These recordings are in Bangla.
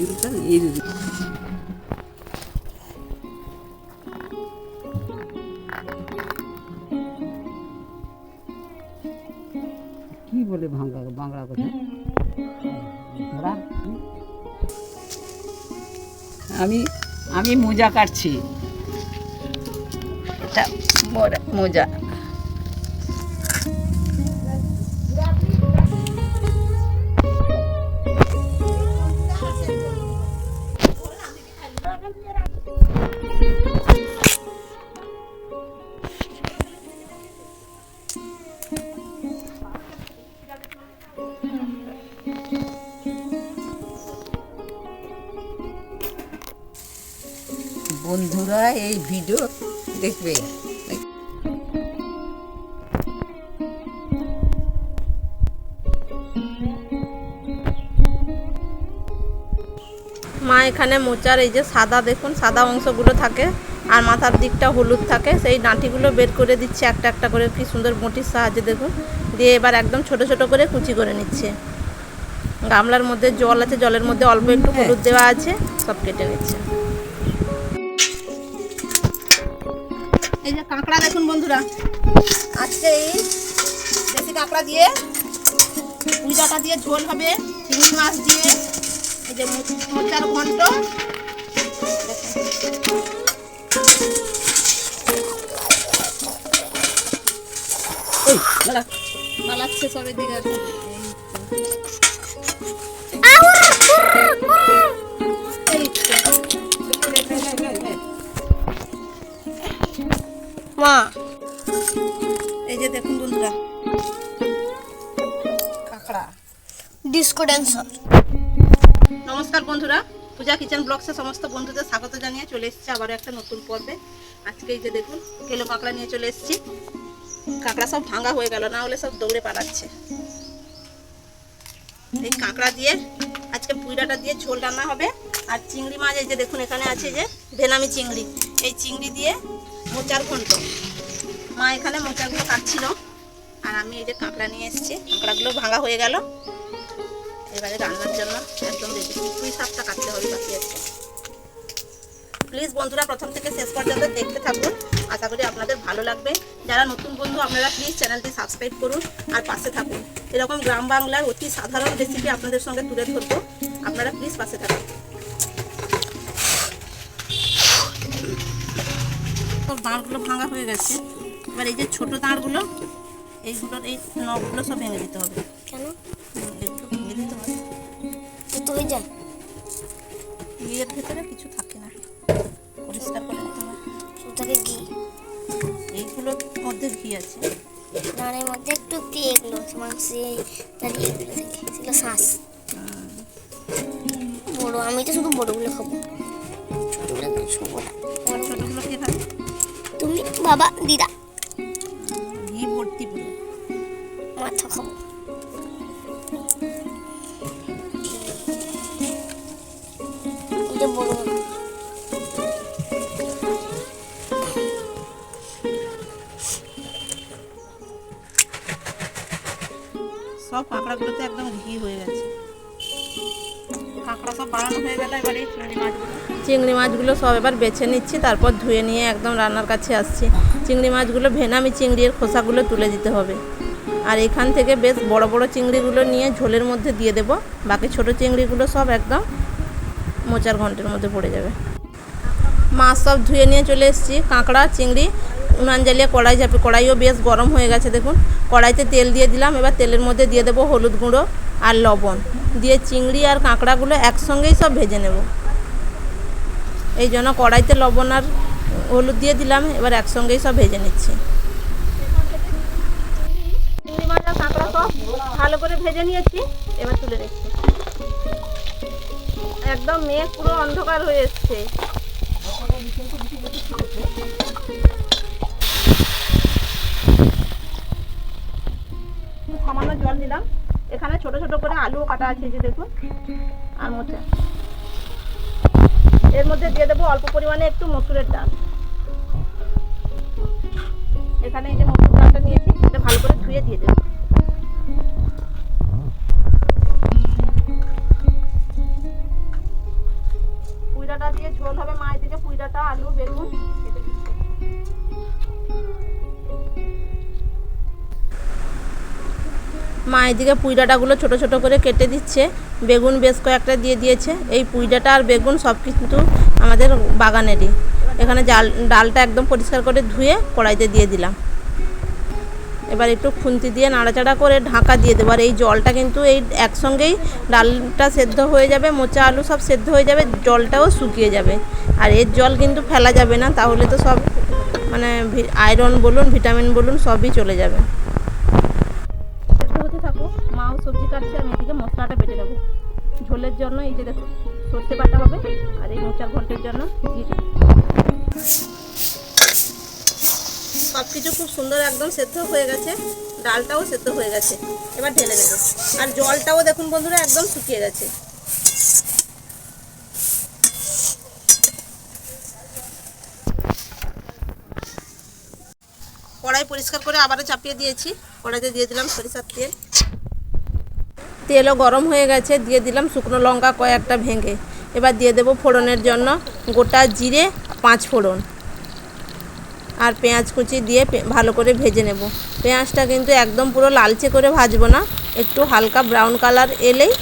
দিদি কি বলে বাংলা বাংলা কথা? আমি আমি মোজা কাটছি। মোজা। বন্ধুরা, এই ভিডিও দেখবে। মা এখানে মোচার, এই যে সাদা দেখুন, সাদা অংশগুলো থাকে, আর মাথার দিকটা হলুদ থাকে। সেই ডাঁটিগুলো বের করে দিচ্ছে একটা একটা করে, কি সুন্দর বটির সাহায্যে দেখুন। দিয়ে এবার একদম ছোট ছোট করে কুচি করে নিচ্ছে। গামলার মধ্যে জল আছে, জলের মধ্যে অল্প একটু হলুদ দেওয়া আছে, সব কেটে নিচ্ছে। এই যে কাঁকড়া দেখুন বন্ধুরা। আজকে এই দেশি কাঁকড়া দিয়ে পুঁজাটা দিয়ে ঝোল হবে, চিংড়ি মাছ দিয়ে। এই যে মোচার ঘন্ট। পালাচ্ছে সবের দিকে মা। এই যে দেখুন বন্ধুরা কাঁকড়া। ডিসকো ড্যান্সার নমস্কার বন্ধুরা পূজা কিচেন ব্লগসে সমস্ত বন্ধুদের স্বাগত জানিয়ে চলে এসেছি আবারও একটা নতুন পর্বে। আজকে এই যে দেখুন কেলো কাঁকড়া নিয়ে চলে এসেছি। কাঁকড়া সব ভাঙা হয়ে গেল না হলে সব দৌড়ে পালাচ্ছে। এই কাঁকড়া দিয়ে আজকে পুইডাটা দিয়ে ঝোল রান্না হবে। আর চিংড়ি মাছ এই যে দেখুন এখানে আছে যে ভেনামি চিংড়ি। এই চিংড়ি দিয়ে মোচার ঘন্ট। মা এখানে মোচাগুলো কাটছিল। আর আমি এই যে কাঁকড়া নিয়ে এসেছি। কাঁকড়াগুলো ভাঙা হয়ে গেল। এবারে রান্নার জন্য একদম পুঁই শাকটা কাটতে হবে বাকি আছে। প্লিজ বন্ধুরা, প্রথম থেকে শেষ পর্যন্ত দেখতে থাকুন। আশা করি আপনাদের ভালো লাগবে। যারা নতুন বন্ধু, আপনারা প্লিজ চ্যানেলটি সাবস্ক্রাইব করুন আর পাশে থাকুন। এরকম গ্রাম বাংলার অতি সাধারণ রেসিপি আপনাদের সঙ্গে তুলে ধরবো। আপনারা প্লিজ পাশে থাকুন। সব দাঁড়গুলো ভাঙা হয়ে গেছে। এবার এই যে ছোট দাঁড়গুলো এইগুলোর এই নখগুলো সব ভেঙে দিতে হবে। কেন? হুম, ভেঙে দিতে হবে। তো হয়ে যায় ভেতরে কিছু থাকে না। পরিষ্কার করে নিতে হবে। ওটাকে ঘি। এইগুলোর মধ্যে ঘি আছে। মধ্যে একটু একটু এগুলো মাংসে তার এগুলো থেকে সেগুলো শ্বাস বড় আমি তো শুধু বড়গুলো খাব। ছোটগুলো না। ছোটগুলো বাবা দিদা। ঘি ভর্তি পুরো। মাথা খাব। এটা বড় সব কাঁকড়াগুলোতে একদম ঘি হয়ে গেছে। চিংড়ি মাছগুলো। সব এবার বেছে নিচ্ছি, তারপর ধুয়ে নিয়ে একদম রান্নার কাছে আসছি। চিংড়ি মাছগুলো ভেনামি চিংড়ির খোসাগুলো তুলে দিতে হবে। আর এখান থেকে বেশ বড় বড় চিংড়িগুলো নিয়ে ঝোলের মধ্যে দিয়ে দেব। বাকি ছোট চিংড়িগুলো সব একদম মোচার ঘন্টের মধ্যে পড়ে যাবে। মাছ সব ধুয়ে নিয়ে চলে এসেছি। কাঁকড়া, চিংড়ি উনান জ্বালিয়ে কড়াই চাপে কড়াইও বেশ গরম হয়ে গেছে, দেখুন। কড়াইতে তেল দিয়ে দিলাম, এবার তেলের মধ্যে দিয়ে দেবো হলুদ গুঁড়ো। আর লবণ দিয়ে চিংড়ি আর কাঁকড়াগুলো একসঙ্গেই সব ভেজে নেব। এই জন্য কড়াইতে লবণ আর হলুদ দিয়ে দিলাম, এবার একসঙ্গেই সব ভেজে নিচ্ছি। চিংড়ি কাঁকড়া সব ভালো করে ভেজে নিয়েছি, এবার তুলে রেখেছি একদম মেঘ পুরো অন্ধকার হয়ে এসছে। সামান্য জল দিলাম। এখানে ছোট ছোট করে আলুও কাটা আছে যে দেখুন, আর মোচা। এর মধ্যে দিয়ে দেবো অল্প পরিমাণে একটু মসুরের ডাল। এখানে এই যে মসুর ডালটা নিয়েছি, এটা ভালো করে ধুয়ে দিয়ে দেবো। পুইডাটা দিয়ে ঝোল হবে মায়ের দিকে পুইডাটা, আলু, বেগুন মা এদিকে পুঁই ডাঁটাগুলো ছোটো ছোটো করে কেটে দিচ্ছে। বেগুন বেশ কয়েকটা দিয়ে দিয়েছে। এই পুঁই ডাঁটা আর বেগুন সব কিন্তু আমাদের বাগানেরই। এখানে জাল, ডালটা একদম পরিষ্কার করে ধুয়ে কড়াইতে দিয়ে দিলাম। এবার একটু খুন্তি দিয়ে নাড়াচাড়া করে ঢাকা দিয়ে দেবো। আর এই জলটা কিন্তু এই একসঙ্গেই ডালটা সেদ্ধ হয়ে যাবে, মোচা আলু সব সেদ্ধ হয়ে যাবে, জলটাও শুকিয়ে যাবে। আর এর জল কিন্তু ফেলা যাবে না, তাহলে তো সব মানে আয়রন বলুন, ভিটামিন বলুন, সবই চলে যাবে। কাটছে আমি এদিকে মশলাটা বেটে নেব। ঝোলের জন্য এই যে দেখো, সর্ষে বাটা হবে আর এই মোচার ঘন্টের জন্য সব কিছু খুব সুন্দর একদম সেদ্ধ হয়ে গেছে, ডালটাও সেদ্ধ হয়ে গেছে, এবার ঢেলে নেবে। আর জলটাও দেখুন বন্ধুরা একদম শুকিয়ে গেছে। কড়াই পরিষ্কার করে আবারও চাপিয়ে দিয়েছি, কড়াইতে দিয়ে দিলাম সরিষার তেল। তেলও গরম হয়ে গেছে, দিয়ে দিলাম শুকনো লঙ্কা কয়েকটা ভেঙে। এবার দিয়ে দেবো ফোড়নের জন্য গোটা জিরে পাঁচ ফোড়ন। আর পেঁয়াজ কুচি দিয়ে ভালো করে ভেজে নেব। পেঁয়াজটা কিন্তু একদম পুরো লালচে করে ভাজবো না, একটু হালকা ব্রাউন কালার এলেই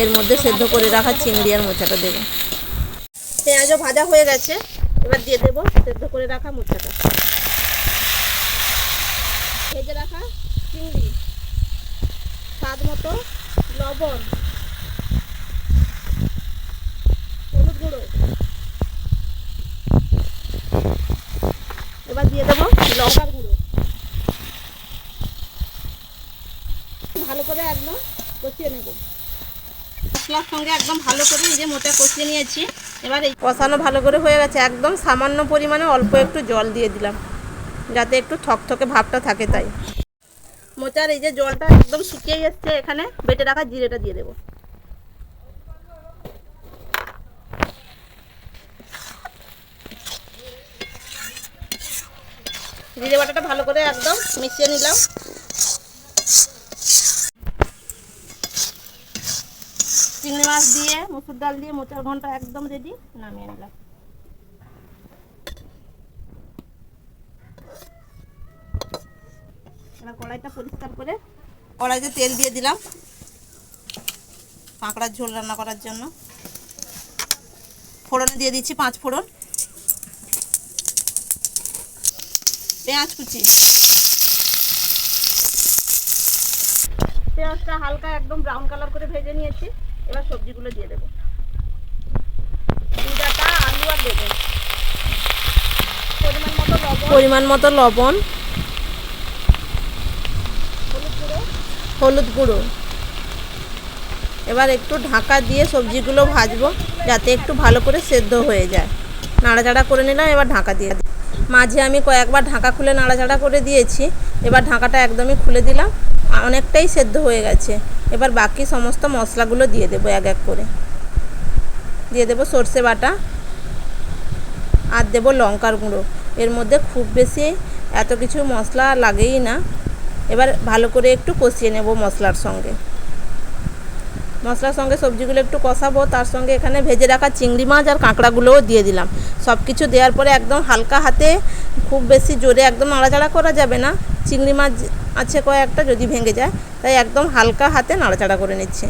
এর মধ্যে সেদ্ধ করে রাখা চিংড়ি আর মোচাটা দেবো। পেঁয়াজও ভাজা হয়ে গেছে, এবার দিয়ে দেবো সেদ্ধ করে রাখা মোচাটা। ভেজে রাখা চিংড়ি। স্বাদ মতো লবণ। গুঁড়ো। এবার দিয়ে দেবো লঙ্কার গুঁড়ো। ভালো করে একদম কষিয়ে নেব। মশলার সঙ্গে একদম ভালো করে এই যে মোটা কষিয়ে নিয়েছি। এবার এই কষানো ভালো করে হয়ে গেছে। একদম সামান্য পরিমাণে অল্প একটু জল দিয়ে দিলাম। যাতে একটু থকথকে ভাবটা থাকে তাই। মোচার এই যে জলটা একদম শুকিয়ে যাচ্ছে এখানে, বেটে রাখা জিরেটা দিয়ে দেবো। জিরে বাটাটা ভালো করে একদম মিশিয়ে নিলাম। চিংড়ি মাছ দিয়ে, মসুর ডাল দিয়ে মোচার ঘণ্টা একদম রেডি নামিয়ে নিলাম। এবার কড়াইটা পরিষ্কার করে কড়াইতে তেল দিয়ে দিলাম। কাঁকড়ার ঝোল রান্না করার জন্য। ফোড়নে দিয়ে দিচ্ছি পাঁচ ফোড়ন। পেঁয়াজ কুচি। পেঁয়াজটা হালকা একদম ব্রাউন কালার করে ভেজে নিয়েছি। এবার সবজিগুলো দিয়ে দেবো। দুটাটা আলু আর বেগুন। পরিমাণ মতো লবণ। পরিমাণ মতো লবণ হলুদ গুঁড়ো হলুদ গুঁড়ো। এবার একটু ঢাকা দিয়ে সবজিগুলো ভাজবো, যাতে একটু ভালো করে সেদ্ধ হয়ে যায়। নাড়াচাড়া করে নিলাম, এবার ঢাকা দিয়ে। মাঝে আমি কয়েকবার ঢাকা খুলে নাড়াচাড়া করে দিয়েছি, এবার ঢাকাটা একদমই খুলে দিলাম অনেকটাই সেদ্ধ হয়ে গেছে। এবার বাকি সমস্ত মশলাগুলো দিয়ে দেবো এক এক করে। দিয়ে দেবো সর্ষে বাটা, আর দেবো লঙ্কার গুঁড়ো। এর মধ্যে খুব বেশি এত কিছু মশলা লাগেই না। এবার ভালো করে একটু কষিয়ে নেব মশলার সঙ্গে। মশলার সঙ্গে সবজিগুলো একটু কষাবো, তার সঙ্গে এখানে ভেজে রাখা চিংড়ি মাছ আর কাঁকড়াগুলোও দিয়ে দিলাম। সব কিছু দেওয়ার পরে একদম হালকা হাতে খুব বেশি জোরে একদম নাড়াচাড়া করা যাবে না। চিংড়ি মাছ আছে কয়েকটা, যদি ভেঙে যায়, তাই একদম হালকা হাতে নাড়াচাড়া করে নিচ্ছি।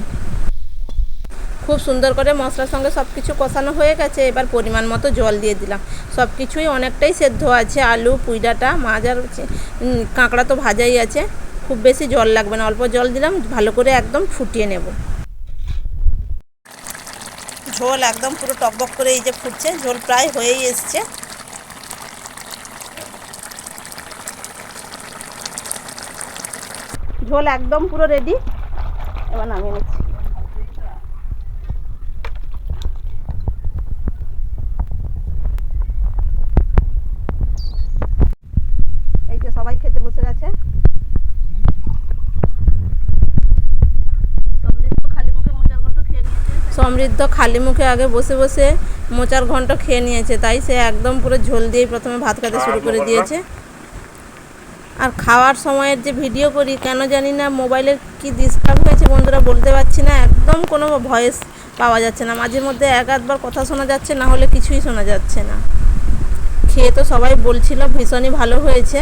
খুব সুন্দর করে মশলার সঙ্গে সব কিছু কষানো হয়ে গেছে, এবার পরিমাণ মতো জল দিয়ে দিলাম। সব কিছুই অনেকটাই সেদ্ধ আছে, আলু, পুইডাটা, মাছ আর কাঁকড়া তো ভাজাই আছে। খুব বেশি জল লাগবে না, অল্প জল দিলাম, ভালো করে একদম ফুটিয়ে নেব। ঝোল একদম পুরো টকবক করে এই যে ফুটছে, ঝোল প্রায় হয়েই এসছে। ঝোল একদম পুরো রেডি এবার নামিয়ে নিচ্ছি এই যে সবাই খেতে বসে গেছে সমৃদ্ধ খালি মুখে আগে বসে বসে মোচার ঘন্ট খেয়ে নিয়েছে। তাই সে একদম পুরো ঝোল দিয়েই প্রথমে ভাত খেতে শুরু করে দিয়েছে। আর খাওয়ার সময়ের যে ভিডিও করি, কেন জানি না মোবাইলের কি ডিস্টার্ব হয়েছে বন্ধুরা বলতে পারছি না। একদম কোনো ভয়েস পাওয়া যাচ্ছে না। মাঝে মধ্যে এক আধবার কথা শোনা যাচ্ছে, না হলে কিছুই শোনা যাচ্ছে না। খেয়ে তো সবাই বলছিল ভীষণই ভালো হয়েছে।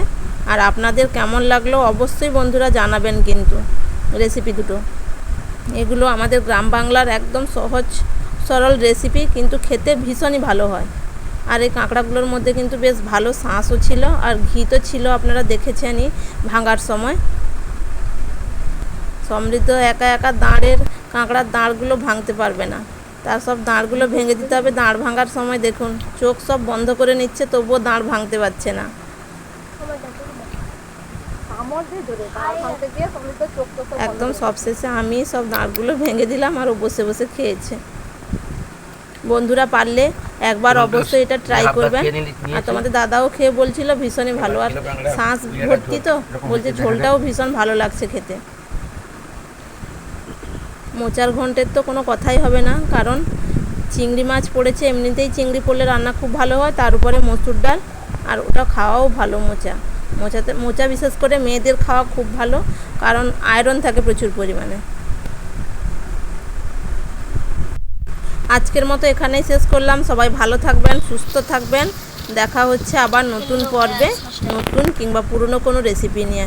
আর আপনাদের কেমন লাগল অবশ্যই বন্ধুরা জানাবেন কিন্তু। রেসিপি দুটো। এগুলো আমাদের গ্রাম বাংলার একদম সহজ, সরল রেসিপি কিন্তু খেতে ভীষণই ভালো হয়। আর এই কাঁকড়াগুলোর মধ্যে কিন্তু বেশ ভালো শাঁসও ছিল, আর ঘি তো ছিল, আপনারা দেখেছেনই ভাঙার সময়। সমৃদ্ধ একা একা দাঁড়ের কাঁকড়ার দাঁড়গুলো ভাঙতে পারবে না। তার সব দাঁড়গুলো ভেঙে দিতে হবে, দাঁড় ভাঙার সময় দেখুন, চোখ সব বন্ধ করে নিচ্ছে, তবুও দাঁড় ভাঙতে পারছে না। একদম সবশেষে আমি সব দাঁড়গুলো ভেঙে দিলাম আর ও বসে বসে খেয়েছে। বন্ধুরা পারলে একবার অবশ্যই এটা ট্রাই করবেন। আর তোমাদের দাদাও খেয়ে বলছিল ভীষণই ভালো। আর শ্বাস ভর্তি তো বলছে ঝোলটাও ভীষণ ভালো লাগছে খেতে। মোচার ঘন্টের তো কোনো কথাই হবে না কারণ চিংড়ি মাছ পড়েছে এমনিতেই চিংড়ি পড়লে রান্না খুব ভালো হয় তার উপরে মসুর ডাল আর ওটা খাওয়াও ভালো মোচা। মোচাতে মোচা বিশেষ করে মেয়েদের খাওয়া খুব ভালো কারণ আয়রন থাকে প্রচুর পরিমাণে। আজকের মতো এখানেই শেষ করলাম। সবাই ভালো থাকবেন সুস্থ থাকবেন। দেখা হচ্ছে আবার নতুন পর্বে নতুন কিংবা পুরনো কোনো রেসিপি নিয়ে।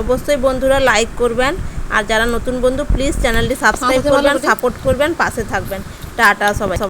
অবশ্যই বন্ধুরা লাইক করবেন। আর যারা নতুন বন্ধু প্লিজ চ্যানেলটি সাবস্ক্রাইব করবেন সাপোর্ট করবেন পাশে থাকবেন। টাটা সবাই।